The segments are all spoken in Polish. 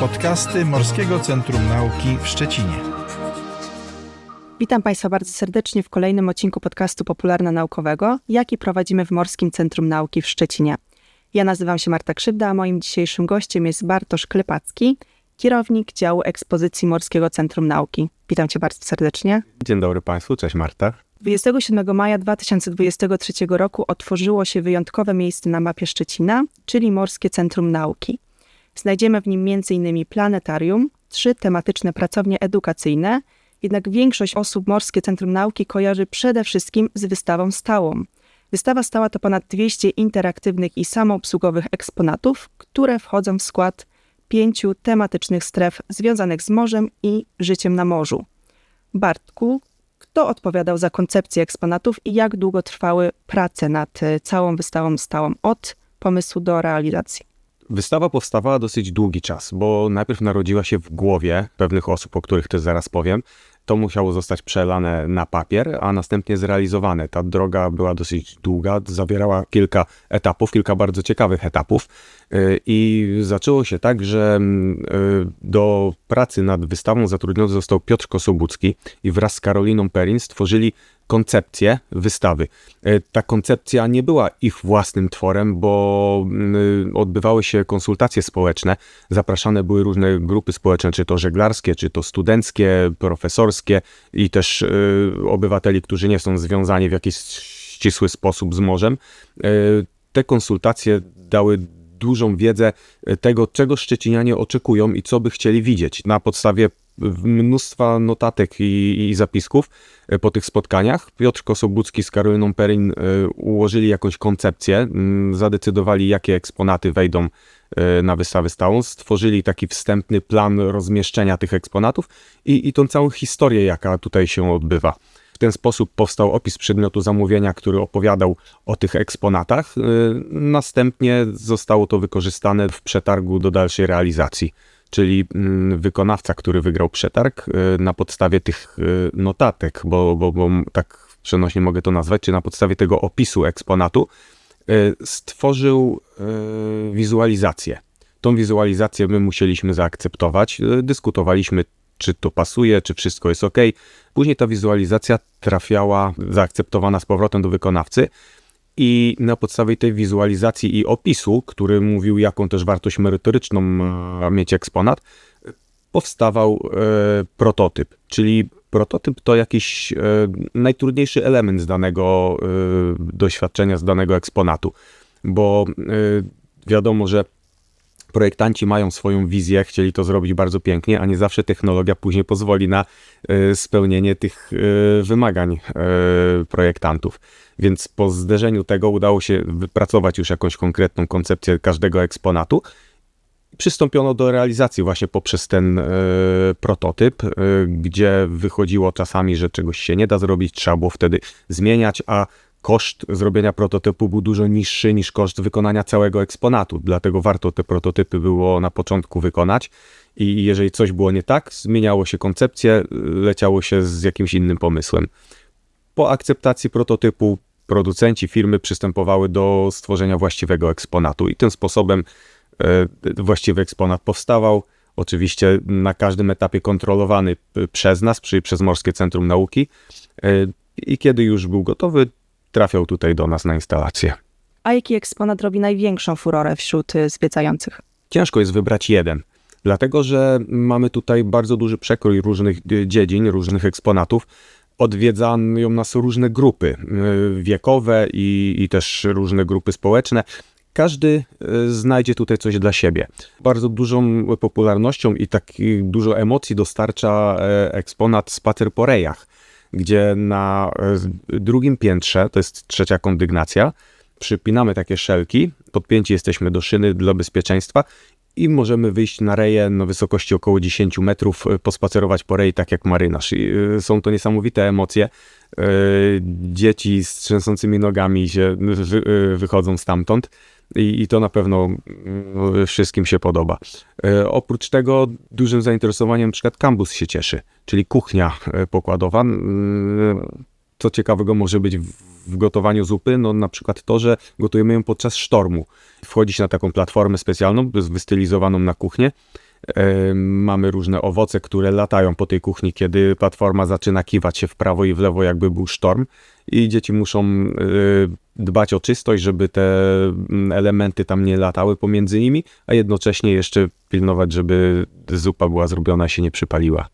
Podcasty Morskiego Centrum Nauki w Szczecinie. Witam Państwa bardzo serdecznie w kolejnym odcinku podcastu popularno-naukowego, jaki prowadzimy w Morskim Centrum Nauki w Szczecinie. Ja nazywam się Marta Krzywda, a moim dzisiejszym gościem jest Bartosz Klepacki, kierownik działu ekspozycji Morskiego Centrum Nauki. Witam Cię bardzo serdecznie. Dzień dobry Państwu, cześć Marta. 27 maja 2023 roku otworzyło się wyjątkowe miejsce na mapie Szczecina, czyli Morskie Centrum Nauki. Znajdziemy w nim m.in. planetarium, trzy tematyczne pracownie edukacyjne, jednak większość osób Morskie Centrum Nauki kojarzy przede wszystkim z wystawą stałą. Wystawa stała to ponad 200 interaktywnych i samoobsługowych eksponatów, które wchodzą w skład pięciu tematycznych stref związanych z morzem i życiem na morzu. Bartku, kto odpowiadał za koncepcję eksponatów i jak długo trwały prace nad e, całą wystawą stałą od pomysłu do realizacji? Wystawa powstawała dosyć długi czas, bo najpierw narodziła się w głowie pewnych osób, o których też zaraz powiem. To musiało zostać przelane na papier, a następnie zrealizowane. Ta droga była dosyć długa, zawierała kilka etapów, kilka bardzo ciekawych etapów. Y, I zaczęło się tak, że mm, y, do pracy nad wystawą zatrudniony został Piotr Kosobucki i wraz z Karoliną Perin stworzyli koncepcję wystawy. E, ta koncepcja nie była ich własnym tworem, bo mm, odbywały się konsultacje społeczne. Zapraszane były różne grupy społeczne, czy to żeglarskie, czy to studenckie, profesorskie i też y, obywateli, którzy nie są związani w jakiś ścisły sposób z morzem. E, te konsultacje dały dużą wiedzę tego, czego szczecinianie oczekują i co by chcieli widzieć. Na podstawie mnóstwa notatek i, i, zapisków e, po tych spotkaniach. Piotr Kosobucki z Karoliną Perin e, ułożyli jakąś koncepcję, zadecydowali jakie eksponaty wejdą e, na wystawę stałą, stworzyli taki wstępny plan rozmieszczenia tych eksponatów i, i tą całą historię, jaka tutaj się odbywa. W ten sposób powstał opis przedmiotu zamówienia, który opowiadał o tych eksponatach. Następnie zostało to wykorzystane w przetargu do dalszej realizacji czyli mm, wykonawca, który wygrał przetarg y, na podstawie tych y, notatek, bo, bo, bo tak przenośnie mogę to nazwać, czy na podstawie tego opisu eksponatu, y, stworzył wizualizację. Tą wizualizację my musieliśmy zaakceptować. Dyskutowaliśmy, czy to pasuje, czy wszystko jest ok. Później ta wizualizacja trafiała, zaakceptowana z powrotem do wykonawcy. I na podstawie tej wizualizacji i opisu, który mówił, jaką też wartość merytoryczną ma mieć eksponat, powstawał e, prototyp. Czyli prototyp to jakiś e, najtrudniejszy element z danego e, doświadczenia, z danego eksponatu. Bo e, wiadomo, że projektanci mają swoją wizję, chcieli to zrobić bardzo pięknie, a nie zawsze technologia później pozwoli na e, spełnienie tych e, wymagań e, projektantów. Więc po zderzeniu tego udało się wypracować już jakąś konkretną koncepcję każdego eksponatu. Przystąpiono do realizacji właśnie poprzez ten prototyp, gdzie wychodziło czasami, że czegoś się nie da zrobić, trzeba było wtedy zmieniać, a koszt zrobienia prototypu był dużo niższy niż koszt wykonania całego eksponatu. Dlatego warto te prototypy było na początku wykonać. I jeżeli coś było nie tak, zmieniało się koncepcję, leciało się z jakimś innym pomysłem. Po akceptacji prototypu producenci firmy przystępowały do stworzenia właściwego eksponatu i tym sposobem e, właściwy eksponat powstawał. Oczywiście na każdym etapie kontrolowany przez nas, czyli przez Morskie Centrum Nauki. E, I kiedy już był gotowy, trafiał tutaj do nas na instalację. A jaki eksponat robi największą furorę wśród y, zwiedzających? Ciężko jest wybrać jeden, dlatego że mamy tutaj bardzo duży przekrój różnych y, dziedzin, różnych eksponatów. Odwiedzają nas różne grupy y, wiekowe i, i też różne grupy społeczne każdy znajdzie tutaj coś dla siebie. Bardzo dużą popularnością i tak dużo emocji dostarcza e, eksponat Spacer po rejach gdzie na e, drugim piętrze, to jest trzecia kondygnacja, przypinamy takie szelki, podpięci jesteśmy do szyny dla bezpieczeństwa i możemy wyjść na reję na wysokości około 10 metrów, e, pospacerować po reji tak jak marynarz. I e, są to niesamowite emocje. Dzieci z trzęsącymi nogami się wychodzą stamtąd i, i to na pewno mm, wszystkim się podoba. E, oprócz tego dużym zainteresowaniem na przykład Campus się cieszy, czyli kuchnia e, pokładowa. Co ciekawego może być w gotowaniu zupy? No na przykład to, że gotujemy ją podczas sztormu. Wchodzić na taką platformę specjalną, wystylizowaną na kuchnię Mamy różne owoce, które latają po tej kuchni, kiedy platforma zaczyna kiwać się w prawo i w lewo, jakby był sztorm. I dzieci muszą e, dbać o czystość, żeby te mm, elementy tam nie latały pomiędzy nimi, a jednocześnie jeszcze pilnować, żeby zupa była zrobiona, się nie przypaliła.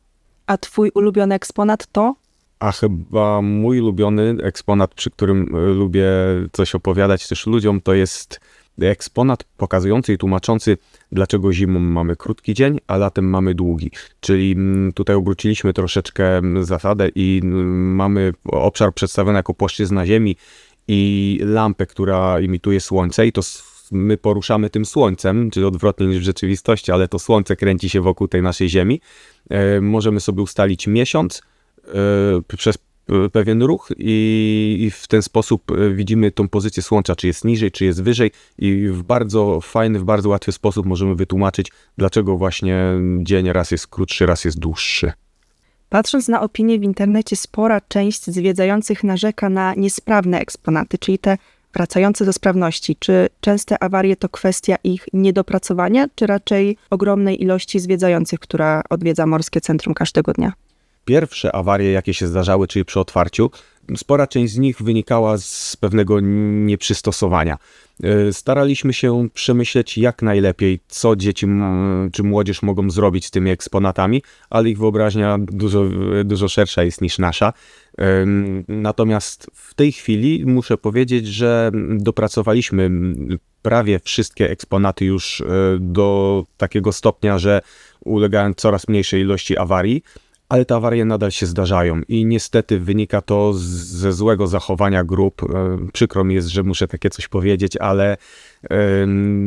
A twój ulubiony eksponat to? A chyba mój ulubiony eksponat, przy którym e, lubię coś opowiadać też ludziom, to jest eksponat pokazujący i tłumaczący, dlaczego zimą mamy krótki dzień, a latem mamy długi. Czyli mm, tutaj obróciliśmy troszeczkę zasadę i mm, mamy obszar przedstawiony jako płaszczyzna Ziemi i lampę, która imituje słońce i to my poruszamy tym słońcem, czyli odwrotnie niż w rzeczywistości, ale to słońce kręci się wokół tej naszej Ziemi. E, możemy sobie ustalić miesiąc, e, przez pewien ruch i, i w ten sposób e, widzimy tą pozycję Słońca, czy jest niżej, czy jest wyżej i w bardzo fajny, w bardzo łatwy sposób możemy wytłumaczyć, dlaczego właśnie dzień raz jest krótszy, raz jest dłuższy. Patrząc na opinie w internecie, spora część zwiedzających narzeka na niesprawne eksponaty, czyli te wracające do sprawności. Czy częste awarie to kwestia ich niedopracowania, czy raczej ogromnej ilości zwiedzających, która odwiedza Morskie Centrum każdego dnia? Pierwsze awarie, jakie się zdarzały, czyli przy otwarciu, spora część z nich wynikała z pewnego nieprzystosowania. E, Staraliśmy się przemyśleć jak najlepiej, co dzieci czy młodzież mogą zrobić z tymi eksponatami, ale ich wyobraźnia dużo, dużo szersza jest niż nasza. Em, Natomiast w tej chwili muszę powiedzieć, że dopracowaliśmy prawie wszystkie eksponaty już e, do takiego stopnia, że ulegają coraz mniejszej ilości awarii ale te awarie nadal się zdarzają i niestety wynika to ze złego zachowania grup. E, Przykro mi jest, że muszę takie coś powiedzieć, ale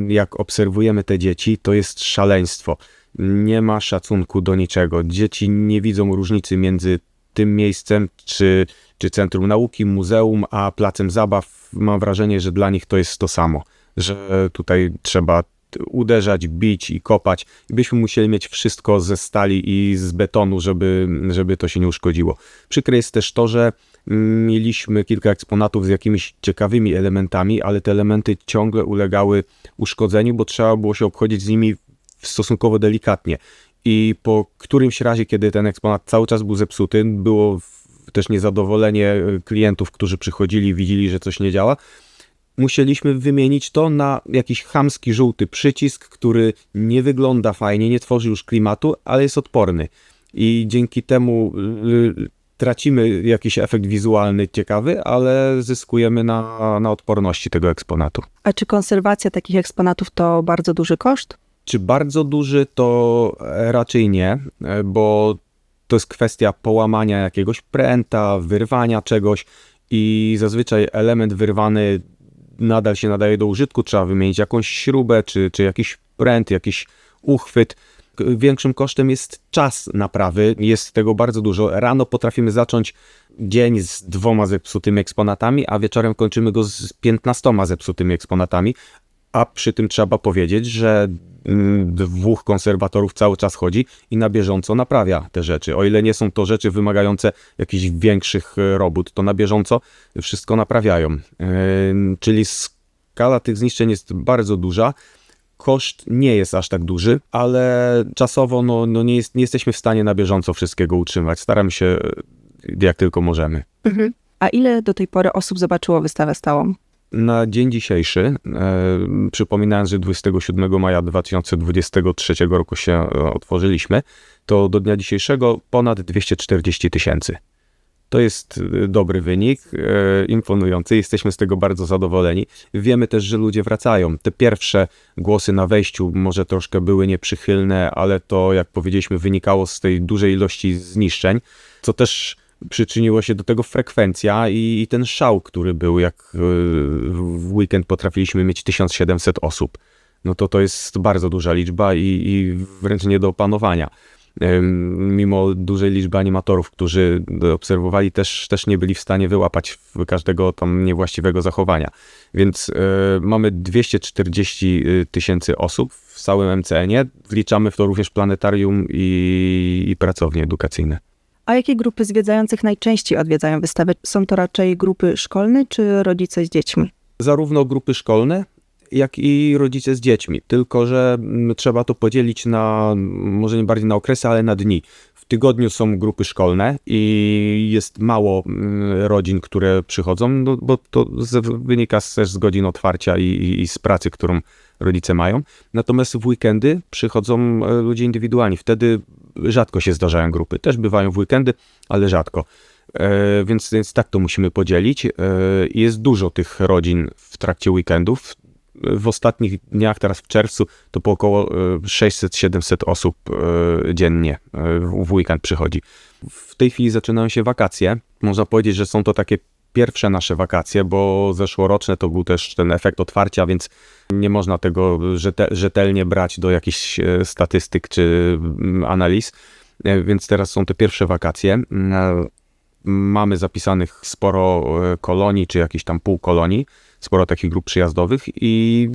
jak obserwujemy te dzieci, to jest szaleństwo. Nie ma szacunku do niczego. Dzieci nie widzą różnicy między tym miejscem, czy, czy centrum nauki, muzeum, a placem zabaw. Mam wrażenie, że dla nich to jest to samo, że tutaj trzeba uderzać, bić i kopać. I byśmy musieli mieć wszystko ze stali i z betonu, żeby, żeby to się nie uszkodziło. Przykre jest też to, że mm, mieliśmy kilka eksponatów z jakimiś ciekawymi elementami, ale te elementy ciągle ulegały uszkodzeniu, bo trzeba było się obchodzić z nimi stosunkowo delikatnie. I po którymś razie, kiedy ten eksponat cały czas był zepsuty, było też niezadowolenie e, klientów, którzy przychodzili, widzieli, że coś nie działa, musieliśmy wymienić to na jakiś chamski żółty przycisk, który nie wygląda fajnie, nie tworzy już klimatu, ale jest odporny. I dzięki temu y, tracimy jakiś efekt wizualny ciekawy, ale zyskujemy na, na odporności tego eksponatu. A czy konserwacja takich eksponatów to bardzo duży koszt? Czy bardzo duży, to raczej nie, bo to jest kwestia połamania jakiegoś pręta, wyrwania czegoś i zazwyczaj element wyrwany nadal się nadaje do użytku, trzeba wymienić jakąś śrubę, czy, czy jakiś pręt, jakiś uchwyt. Większym kosztem jest czas naprawy, jest tego bardzo dużo. Rano potrafimy zacząć dzień z dwoma zepsutymi eksponatami, a wieczorem kończymy go z piętnastoma zepsutymi eksponatami, a przy tym trzeba powiedzieć, że dwóch konserwatorów cały czas chodzi i na bieżąco naprawia te rzeczy. O ile nie są to rzeczy wymagające jakichś większych e, robót, to na bieżąco wszystko naprawiają. Ym, Czyli skala tych zniszczeń jest bardzo duża. Koszt nie jest aż tak duży, ale czasowo no, no nie, jest, nie jesteśmy w stanie na bieżąco wszystkiego utrzymać. Staramy się jak tylko możemy. A ile do tej pory osób zobaczyło wystawę stałą? Na dzień dzisiejszy, e, przypominając, że 27 maja 2023 roku się e, otworzyliśmy, to do dnia dzisiejszego ponad 240 tysięcy. To jest e, dobry wynik, e, imponujący, jesteśmy z tego bardzo zadowoleni. Wiemy też, że ludzie wracają. Te pierwsze głosy na wejściu może troszkę były nieprzychylne, ale to, jak powiedzieliśmy, wynikało z tej dużej ilości zniszczeń, co też przyczyniło się do tego frekwencja i, i ten szał, który był, jak y, w weekend potrafiliśmy mieć 1700 osób. No to to jest bardzo duża liczba i, i wręcz nie do opanowania. Mimo dużej liczby animatorów, którzy obserwowali, też, też nie byli w stanie wyłapać każdego tam niewłaściwego zachowania. Więc y, mamy 240 tysięcy osób w całym MCN-ie. Wliczamy w to również planetarium i, i pracownie edukacyjne. A jakie grupy zwiedzających najczęściej odwiedzają wystawę? Są to raczej grupy szkolne czy rodzice z dziećmi? zarówno grupy szkolne, jak i rodzice z dziećmi. Tylko, że mm, trzeba to podzielić na, może nie bardziej na okresy, ale na dni. W tygodniu są grupy szkolne i jest mało mm, rodzin, które przychodzą, no, bo to wynika też z godzin otwarcia i, i, i z pracy, którą rodzice mają. Natomiast w weekendy przychodzą e, ludzie indywidualni. Wtedy rzadko się zdarzają grupy. Też bywają w weekendy, ale rzadko. E, więc, więc tak to musimy podzielić. E, jest dużo tych rodzin w trakcie weekendów. W ostatnich dniach, teraz w czerwcu, to po około e, 600-700 osób e, dziennie e, w weekend przychodzi. W tej chwili zaczynają się wakacje. Można powiedzieć, że są to takie pierwsze nasze wakacje, bo zeszłoroczne to był też ten efekt otwarcia, więc nie można tego rzete, rzetelnie brać do jakichś e, statystyk czy analiz. E, Więc teraz są te pierwsze wakacje. Mamy zapisanych sporo e, kolonii, czy jakichś tam półkolonii, sporo takich grup przyjazdowych i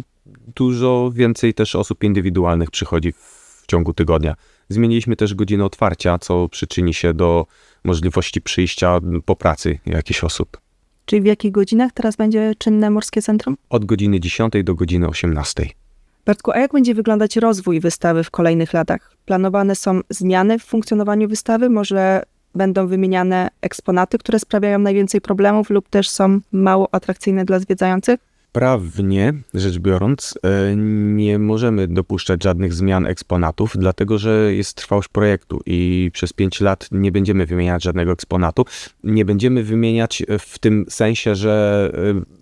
dużo więcej też osób indywidualnych przychodzi w ciągu tygodnia. Zmieniliśmy też godzinę otwarcia, co przyczyni się do możliwości przyjścia po pracy jakichś osób. Czyli w jakich godzinach teraz będzie czynne Morskie Centrum? Od godziny 10 do godziny 18. Bartku, a jak będzie wyglądać rozwój wystawy w kolejnych latach? Planowane są zmiany w funkcjonowaniu wystawy? Może będą wymieniane eksponaty, które sprawiają najwięcej problemów lub też są mało atrakcyjne dla zwiedzających? Prawnie rzecz biorąc, e, nie możemy dopuszczać żadnych zmian eksponatów, dlatego że jest trwałość projektu i przez 5 lat nie będziemy wymieniać żadnego eksponatu. Nie będziemy wymieniać w tym sensie, że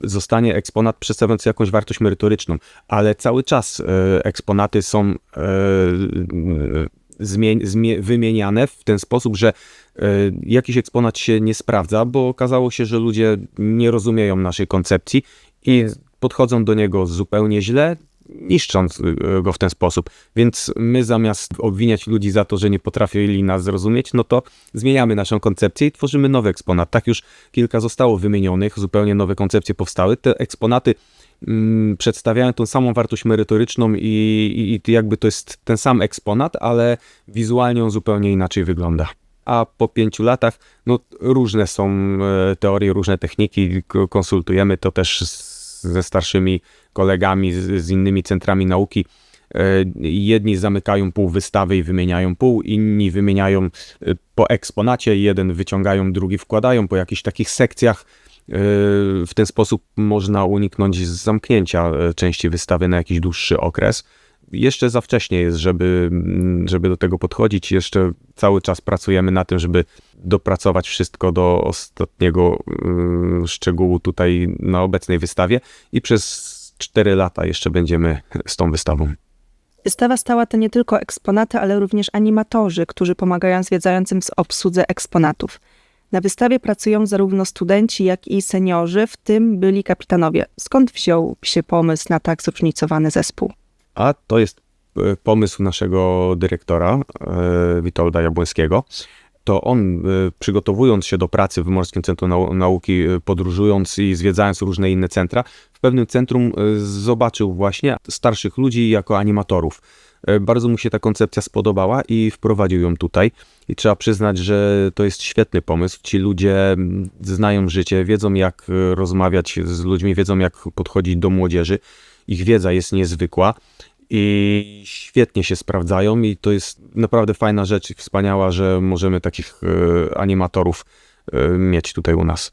e, zostanie eksponat przedstawiający jakąś wartość merytoryczną, ale cały czas e, eksponaty są zmień, zmie, wymieniane w ten sposób, że e, jakiś eksponat się nie sprawdza, bo okazało się, że ludzie nie rozumieją naszej koncepcji i podchodzą do niego zupełnie źle, niszcząc y, go w ten sposób. Więc my zamiast obwiniać ludzi za to, że nie potrafili nas zrozumieć, no to zmieniamy naszą koncepcję i tworzymy nowy eksponat. Tak już kilka zostało wymienionych, zupełnie nowe koncepcje powstały. Te eksponaty mm, przedstawiają tą samą wartość merytoryczną i, i, i jakby to jest ten sam eksponat, ale wizualnie on zupełnie inaczej wygląda. A po pięciu latach, no różne są e, teorie, różne techniki, konsultujemy to też z, ze starszymi kolegami, z, z innymi centrami nauki. E, Jedni zamykają pół wystawy i wymieniają pół, inni wymieniają e, po eksponacie, jeden wyciągają, drugi wkładają po jakichś takich sekcjach. E, W ten sposób można uniknąć zamknięcia części wystawy na jakiś dłuższy okres. Jeszcze za wcześnie jest, żeby, żeby do tego podchodzić. Jeszcze cały czas pracujemy na tym, żeby dopracować wszystko do ostatniego mm, szczegółu tutaj na obecnej wystawie i przez 4 lata jeszcze będziemy z tą wystawą. Wystawa stała to nie tylko eksponaty, ale również animatorzy, którzy pomagają zwiedzającym w obsłudze eksponatów. Na wystawie pracują zarówno studenci, jak i seniorzy, w tym byli kapitanowie. Skąd wziął się pomysł na tak zróżnicowany zespół? A to jest e, pomysł naszego dyrektora, e, Witolda Jabłońskiego. To on, e, przygotowując się do pracy w Morskim Centrum Nau- Nauki, podróżując i zwiedzając różne inne centra, w pewnym centrum zobaczył właśnie starszych ludzi jako animatorów. Bardzo mu się ta koncepcja spodobała i wprowadził ją tutaj. I trzeba przyznać, że to jest świetny pomysł. Ci ludzie znają życie, wiedzą jak rozmawiać z ludźmi, wiedzą jak podchodzić do młodzieży. Ich wiedza jest niezwykła i świetnie się sprawdzają i to jest naprawdę fajna rzecz i wspaniała, że możemy takich e, animatorów e, mieć tutaj u nas.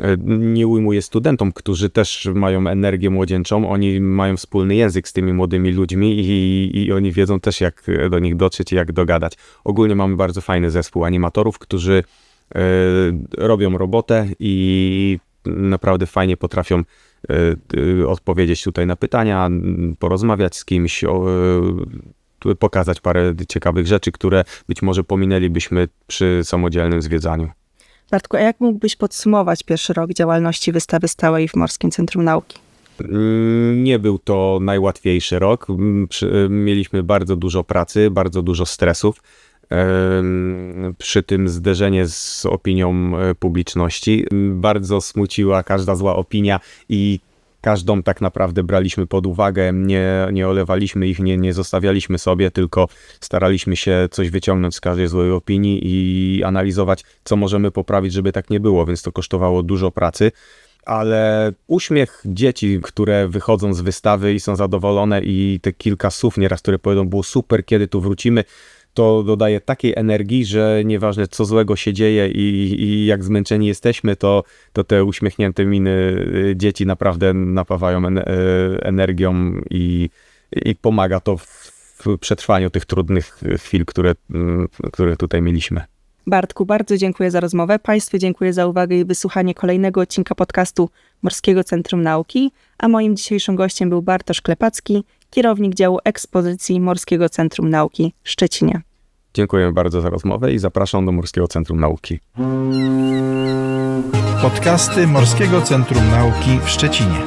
E, Nie ujmuję studentom, którzy też mają energię młodzieńczą, oni mają wspólny język z tymi młodymi ludźmi i, i oni wiedzą też jak do nich dotrzeć i jak dogadać. Ogólnie mamy bardzo fajny zespół animatorów, którzy robią robotę i naprawdę fajnie potrafią odpowiedzieć tutaj na pytania, porozmawiać z kimś, tu pokazać parę ciekawych rzeczy, które być może pominęlibyśmy przy samodzielnym zwiedzaniu. Bartku, a jak mógłbyś podsumować pierwszy rok działalności wystawy stałej w Morskim Centrum Nauki? Nie był to najłatwiejszy rok. Mieliśmy bardzo dużo pracy, bardzo dużo stresów. Przy tym zderzenie z opinią e, publiczności. Bardzo smuciła każda zła opinia i każdą tak naprawdę braliśmy pod uwagę, nie, nie olewaliśmy ich, nie, nie zostawialiśmy sobie, tylko staraliśmy się coś wyciągnąć z każdej złej opinii i analizować, co możemy poprawić, żeby tak nie było, więc to kosztowało dużo pracy. Ale uśmiech dzieci, które wychodzą z wystawy i są zadowolone i te kilka słów nieraz, które powiedzą, było super, kiedy tu wrócimy, to dodaje takiej energii, że nieważne co złego się dzieje i, i jak zmęczeni jesteśmy, to, to te uśmiechnięte miny y, dzieci naprawdę napawają en- y, energią i, i pomaga to w, przetrwaniu tych trudnych chwil, które, mm, które tutaj mieliśmy. Bartku, bardzo dziękuję za rozmowę. Państwu dziękuję za uwagę i wysłuchanie kolejnego odcinka podcastu Morskiego Centrum Nauki, a moim dzisiejszym gościem był Bartosz Klepacki, kierownik działu ekspozycji Morskiego Centrum Nauki w Szczecinie. Dziękuję bardzo za rozmowę i zapraszam do Morskiego Centrum Nauki. Podcasty Morskiego Centrum Nauki w Szczecinie.